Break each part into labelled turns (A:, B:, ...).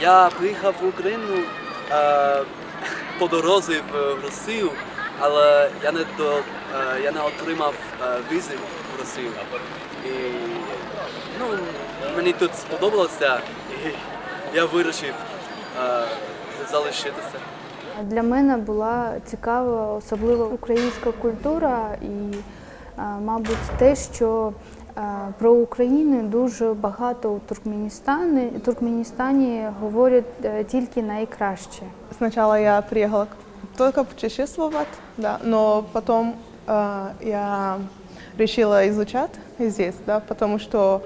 A: Я приїхав в Україну е, по дорозі в Росію, але я не до е, я не отримав е, візи в Росію. І ну, мені тут сподобалося, і я вирішив е, залишитися.
B: Для мене була цікава особливо українська культура і, е, мабуть, те, що про Україну дуже багато у Туркменістані, Туркменістані говорять е, тільки найкраще.
C: Сначала я приехала к- только путешествовать, да, но потом э, я решила изучать здесь, да, потому что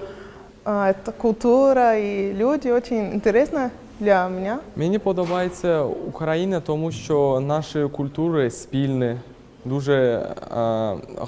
C: э, эта культура и люди очень интересны для меня.
D: Мені подобається Україна, тому що наші культури спільні, дуже е,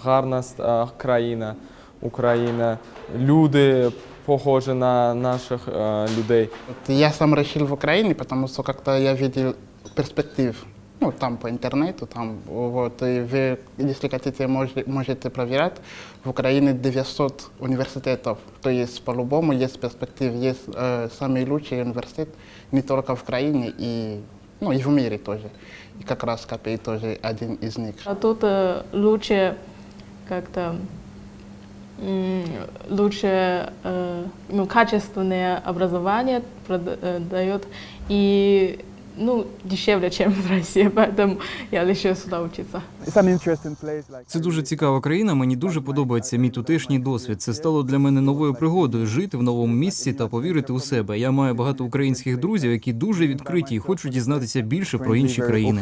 D: гарна е, країна Україна. Люди похожі на наших е, людей.
E: Вот Я сам решил в Украине, потому что как-то я видел перспектив. Ну, там по интернету, там, вот, и вы, если хотите, можете, можете проверять, в Украине 900 университетов, то есть по-любому есть перспектив, есть э, самый лучший университет не только в Украине, и, ну, и в мире тоже. И как раз КПИ тоже один из них.
F: А тут э, лучше как-то м, лучше э, ну, качественное образование прод- э, дает и ну, дешевле, чем в России, поэтому я решила сюда учиться.
G: Це дуже цікава країна. Мені дуже подобається мій тутешній досвід. Це стало для мене новою пригодою жити в новому місці та повірити у себе. Я маю багато українських друзів, які дуже відкриті і хочуть дізнатися більше про інші країни.